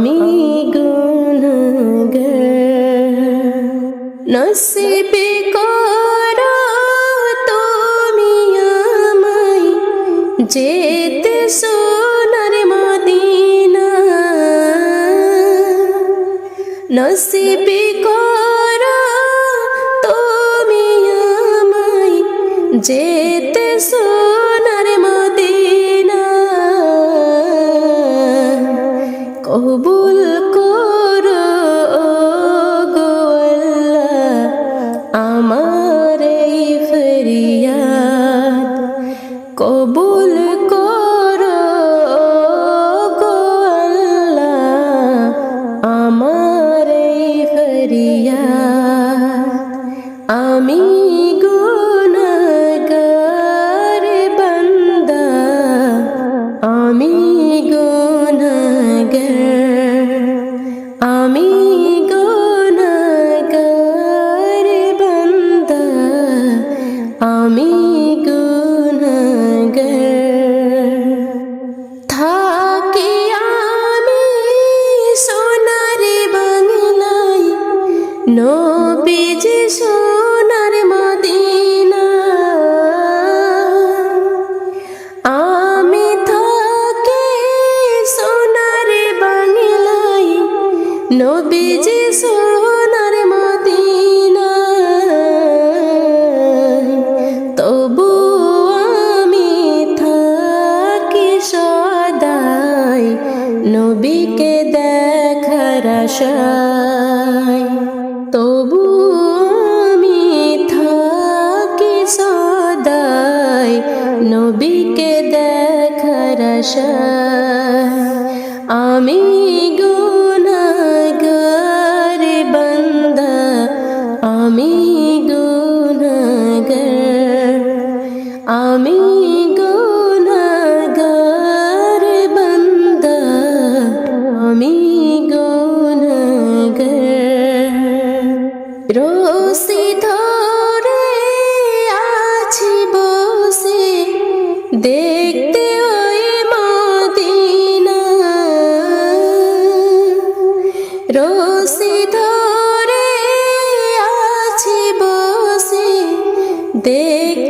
আমি গুণগার নসিবে করো তুমি আমায়, যেতে সোনার মদিনা। নসিবে করো তুমি আমায়, যেতে সোনার আমি গুনাহগার বন্দা আমি গুনাহগার। থাকি আমি সোনারে বাংলায় নবীজ সোনার নবীজ সোনার মদিনা। তবু আমি থাকি সদাই নবীকে দেখার আশায়। তবু আমি থাকি সদাই নবীকে দেখার আশায়। আমি আমি গুনাহগার বান্দা, আমি গুনাহগার রসি ধরে আছি বসে, দেখতে ওই মদিনা। রসি ধরে আছি বসে, দেখতে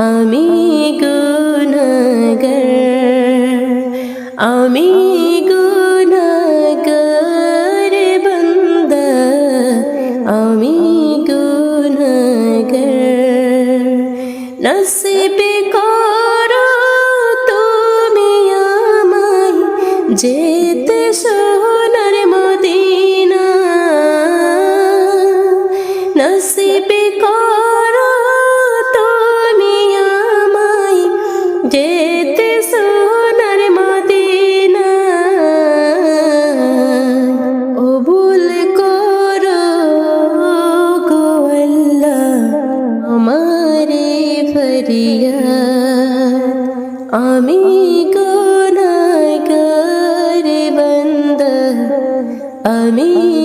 আমি গুনাহগার আমি গুনাহগার বান্দা আমি গুনাহগার নসিবে করো তুমি আমায় যেতে সোনার i Amin.